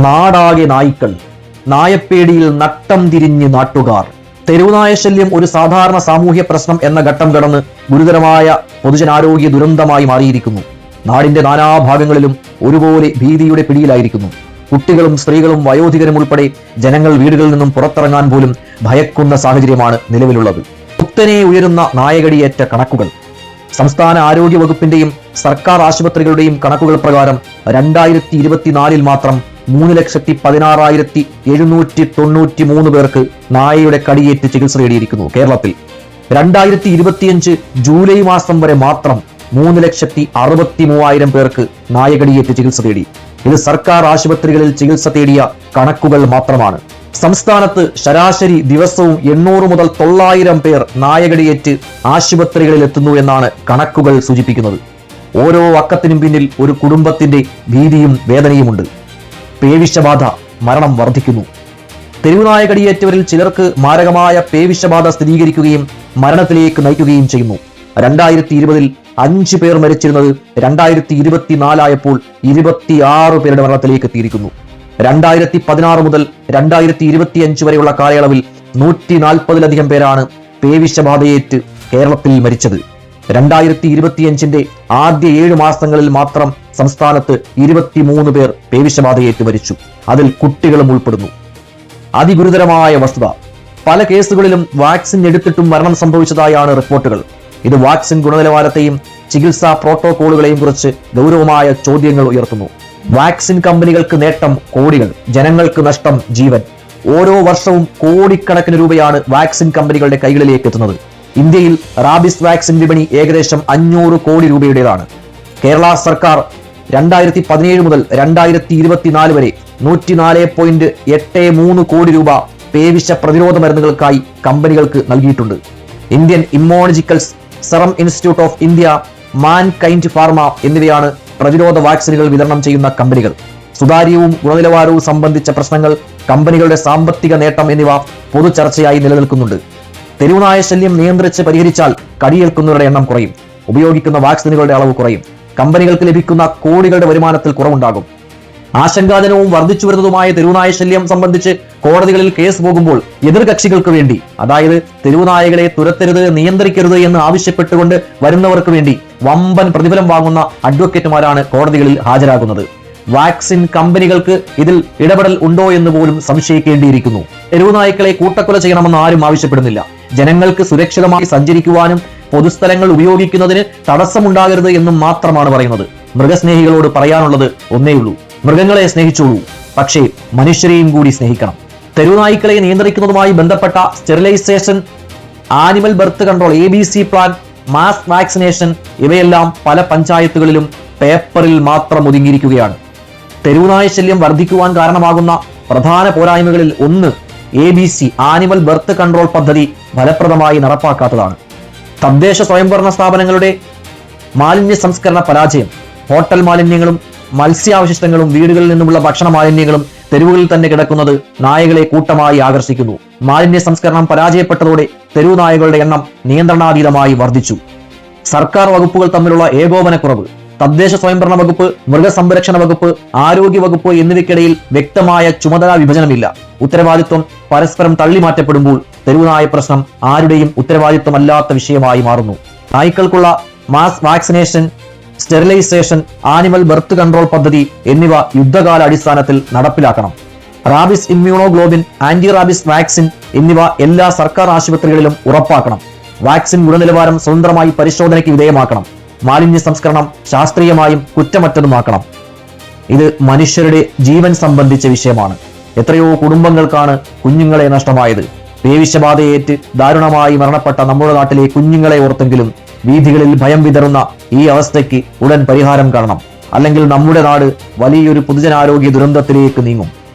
നാടാകെ നായ്ക്കൾ നായപ്പേടിയിൽ നട്ടം തിരിഞ്ഞ് നാട്ടുകാർ. തെരുവുനായ ശല്യം ഒരു സാധാരണ സാമൂഹ്യ പ്രശ്നം എന്ന ഘട്ടം കടന്ന് ഗുരുതരമായ പൊതുജനാരോഗ്യ ദുരന്തമായി മാറിയിരിക്കുന്നു. നാടിന്റെ നാനാഭാഗങ്ങളിലും ഒരുപോലെ ഭീതിയുടെ പിടിയിലായിരിക്കുന്നു. കുട്ടികളും സ്ത്രീകളും വയോധികരും ഉൾപ്പെടെ ജനങ്ങൾ വീടുകളിൽ നിന്നും പുറത്തിറങ്ങാൻ പോലും ഭയക്കുന്ന സാഹചര്യമാണ് നിലവിലുള്ളത്. കുത്തനെ ഉയരുന്ന നായകടിയേറ്റ കണക്കുകൾ. സംസ്ഥാന ആരോഗ്യ വകുപ്പിന്റെയും സർക്കാർ ആശുപത്രികളുടെയും കണക്കുകൾ പ്രകാരം രണ്ടായിരത്തി ഇരുപത്തിനാലിൽ മാത്രം മൂന്ന് ലക്ഷത്തി പതിനാറായിരത്തി എഴുന്നൂറ്റി തൊണ്ണൂറ്റി മൂന്ന് പേർക്ക് നായയുടെ കടിയേറ്റ് ചികിത്സ തേടിയിരിക്കുന്നു കേരളത്തിൽ. രണ്ടായിരത്തി ഇരുപത്തിയഞ്ച് ജൂലൈ മാസം വരെ മാത്രം മൂന്ന് ലക്ഷത്തി അറുപത്തി മൂവായിരം പേർക്ക് നായകടിയേറ്റ് ചികിത്സ തേടി. ഇത് സർക്കാർ ആശുപത്രികളിൽ ചികിത്സ തേടിയ കണക്കുകൾ മാത്രമാണ്. സംസ്ഥാനത്ത് ശരാശരി ദിവസവും എണ്ണൂറ് മുതൽ തൊള്ളായിരം പേർ നായകടിയേറ്റ് ആശുപത്രികളിൽ എത്തുന്നു എന്നാണ് കണക്കുകൾ സൂചിപ്പിക്കുന്നത്. ഓരോ അക്കത്തിനും പിന്നിൽ ഒരു കുടുംബത്തിന്റെ ഭീതിയും വേദനയുമുണ്ട്. പേവിഷബാധ മരണം വർദ്ധിക്കുന്നു. തെരുവുനായ കടിയേറ്റവരിൽ ചിലർക്ക് മാരകമായ പേവിഷബാധ സ്ഥിരീകരിക്കുകയും മരണത്തിലേക്ക് നയിക്കുകയും ചെയ്യുന്നു. രണ്ടായിരത്തി ഇരുപതിൽ അഞ്ച് പേർ മരിച്ചിരുന്നത് രണ്ടായിരത്തി ഇരുപത്തിനാലായപ്പോൾ ഇരുപത്തിയാറ് പേരുടെ മരണത്തിലേക്ക് എത്തിയിരിക്കുന്നു. രണ്ടായിരത്തി പതിനാറ് മുതൽ രണ്ടായിരത്തി ഇരുപത്തി അഞ്ച് വരെയുള്ള കാലയളവിൽ നൂറ്റി നാൽപ്പതിലധികം പേരാണ് പേവിഷബാധയേറ്റ് കേരളത്തിൽ മരിച്ചത്. രണ്ടായിരത്തി ഇരുപത്തിയഞ്ചിന്റെ ആദ്യ ഏഴ് മാസങ്ങളിൽ മാത്രം സംസ്ഥാനത്ത് ഇരുപത്തിമൂന്ന് പേർ പേവിഷബാധയേറ്റ് മരിച്ചു. അതിൽ കുട്ടികളും ഉൾപ്പെടുന്നു. അതിഗുരുതരമായ വസ്തുത. പല കേസുകളിലും വാക്സിൻ എടുത്തിട്ടും മരണം സംഭവിച്ചതായാണ് റിപ്പോർട്ടുകൾ. ഇത് വാക്സിൻ ഗുണനിലവാരത്തെയും ചികിത്സാ പ്രോട്ടോകോളുകളെയും കുറിച്ച് ഗൗരവമായ ചോദ്യങ്ങൾ ഉയർത്തുന്നു. വാക്സിൻ കമ്പനികൾക്ക് നേട്ടം കോടികൾ. ജനങ്ങൾക്ക് നഷ്ടം ജീവൻ. ഓരോ വർഷവും കോടിക്കണക്കിന് രൂപയാണ് വാക്സിൻ കമ്പനികളുടെ കൈകളിലേക്ക് എത്തുന്നത്. ഇന്ത്യയിൽ റാബിസ് വാക്സിൻ വിപണി ഏകദേശം അഞ്ഞൂറ് കോടി രൂപയുടേതാണ്. കേരള സർക്കാർ രണ്ടായിരത്തി പതിനേഴ് മുതൽ രണ്ടായിരത്തി ഇരുപത്തിനാല് വരെ നൂറ്റിനാല് പോയിന്റ് എട്ട് മൂന്ന് കോടി രൂപ പേവിശ പ്രതിരോധ മരുന്നുകൾക്കായി കമ്പനികൾക്ക് നൽകിയിട്ടുണ്ട്. Indian immunologicals serum institute of India mankind pharma എന്നിവയാണ് പ്രതിരോധ വാക്സിനുകൾ വിതരണം ചെയ്യുന്ന കമ്പനികൾ. സുതാര്യവും ഗുണനിലവാരവും സംബന്ധിച്ച പ്രശ്നങ്ങൾ കമ്പനികളുടെ സാമ്പത്തിക നേട്ടം എന്നിവ പൊതു ചർച്ചയായി നിലനിൽക്കുന്നുണ്ട്. തെരുവുനായ ശല്യം നിയന്ത്രിച്ച് പരിഹരിച്ചാൽ കടിയേൽക്കുന്നവരുടെ എണ്ണം കുറയും. ഉപയോഗിക്കുന്ന വാക്സിനുകളുടെ അളവ് കുറയും. കമ്പനികൾക്ക് ലഭിക്കുന്ന കോടികളുടെ വരുമാനത്തിൽ കുറവുണ്ടാകും. ആശങ്കാജനവും വർദ്ധിച്ചു വരുന്നതുമായ തെരുവുനായ ശല്യം സംബന്ധിച്ച് കോടതികളിൽ കേസ് പോകുമ്പോൾ എതിർകക്ഷികൾക്ക് വേണ്ടി അതായത് തെരുവുനായകളെ തുരത്തരുത് നിയന്ത്രിക്കരുത് എന്ന് ആവശ്യപ്പെട്ടുകൊണ്ട് വരുന്നവർക്ക് വേണ്ടി വമ്പൻ പ്രതിഫലം വാങ്ങുന്ന അഡ്വക്കേറ്റുമാരാണ് കോടതികളിൽ ഹാജരാകുന്നത്. വാക്സിൻ കമ്പനികൾക്ക് ഇതിൽ ഇടപെടൽ ഉണ്ടോ എന്ന് പോലും സംശയിക്കേണ്ടിയിരിക്കുന്നു. തെരുവുനായ്ക്കളെ കൂട്ടക്കൊല ചെയ്യണമെന്ന് ആരും ആവശ്യപ്പെടുന്നില്ല. ജനങ്ങൾക്ക് സുരക്ഷിതമായി സഞ്ചരിക്കുവാനും പൊതുസ്ഥലങ്ങൾ ഉപയോഗിക്കുന്നതിന് തടസ്സമുണ്ടാകരുത് എന്നും മാത്രമാണ് പറയുന്നത്. മൃഗസ്നേഹികളോട് പറയാനുള്ളത് ഒന്നേയുള്ളൂ മൃഗങ്ങളെ സ്നേഹിച്ചോളൂ. പക്ഷേ മനുഷ്യരെയും കൂടി സ്നേഹിക്കണം. തെരുവുനായ്ക്കളെ നിയന്ത്രിക്കുന്നതുമായി ബന്ധപ്പെട്ട sterilisation animal birth control A B C plan mass vaccination ഇവയെല്ലാം പല പഞ്ചായത്തുകളിലും പേപ്പറിൽ മാത്രം ഒതുങ്ങിയിരിക്കുകയാണ്. തെരുവുനായ ശല്യം വർദ്ധിക്കുവാൻ കാരണമാകുന്ന പ്രധാന പോരായ്മകളിൽ ഒന്ന് A B C animal birth control പദ്ധതി ഫലപ്രദമായി നടപ്പാക്കാത്തതാണ്. തദ്ദേശ സ്വയംഭരണ സ്ഥാപനങ്ങളുടെ മാലിന്യ സംസ്കരണ പരാജയം ഹോട്ടൽ മാലിന്യങ്ങളും മത്സ്യാവശിഷ്ടങ്ങളും വീടുകളിൽ നിന്നുമുള്ള ഭക്ഷണ മാലിന്യങ്ങളും തെരുവുകളിൽ തന്നെ കിടക്കുന്നത് നായകളെ കൂട്ടമായി ആകർഷിക്കുന്നു. മാലിന്യ സംസ്കരണം പരാജയപ്പെട്ടതോടെ തെരുവു നായകളുടെ എണ്ണം നിയന്ത്രണാതീതമായി വർദ്ധിച്ചു. സർക്കാർ വകുപ്പുകൾ തമ്മിലുള്ള ഏകോപനക്കുറവ് തദ്ദേശ സ്വയംഭരണ വകുപ്പ് മൃഗസംരക്ഷണ വകുപ്പ് ആരോഗ്യ വകുപ്പ് എന്നിവയ്ക്കിടയിൽ വ്യക്തമായ ചുമതലാ വിഭജനമില്ല. ഉത്തരവാദിത്വം പരസ്പരം തള്ളിമാറ്റപ്പെടുമ്പോൾ തെരുവുനായ പ്രശ്നം ആരുടെയും ഉത്തരവാദിത്വമല്ലാത്ത വിഷയമായി മാറുന്നു. നായ്ക്കൾക്കുള്ള mass vaccination sterilisation animal birth control പദ്ധതി എന്നിവ യുദ്ധകാല അടിസ്ഥാനത്തിൽ നടപ്പിലാക്കണം. Rabies immunoglobulin anti rabies vaccine എന്നിവ എല്ലാ സർക്കാർ ആശുപത്രികളിലും ഉറപ്പാക്കണം. വാക്സിൻ ഗുണനിലവാരം സ്വതന്ത്രമായി പരിശോധനയ്ക്ക് വിധേയമാക്കണം. മാലിന്യ സംസ്കരണം ശാസ്ത്രീയമായും കുറ്റമറ്റതുമാക്കണം. ഇത് മനുഷ്യരുടെ ജീവൻ സംബന്ധിച്ച വിഷയമാണ്. എത്രയോ കുടുംബങ്ങൾക്കാണ് കുഞ്ഞുങ്ങളെ നഷ്ടമായത്. പേവിഷബാധയേറ്റ് ദാരുണമായി മരണപ്പെട്ട നമ്മുടെ നാട്ടിലെ കുഞ്ഞുങ്ങളെ ഓർത്തെങ്കിലും വീഥികളിൽ ഭയം വിതറുന്ന ഈ അവസ്ഥയ്ക്ക് ഉടൻ പരിഹാരം കാണണം. അല്ലെങ്കിൽ നമ്മുടെ നാട് വലിയൊരു പൊതുജനാരോഗ്യ ദുരന്തത്തിലേക്ക് നീങ്ങും.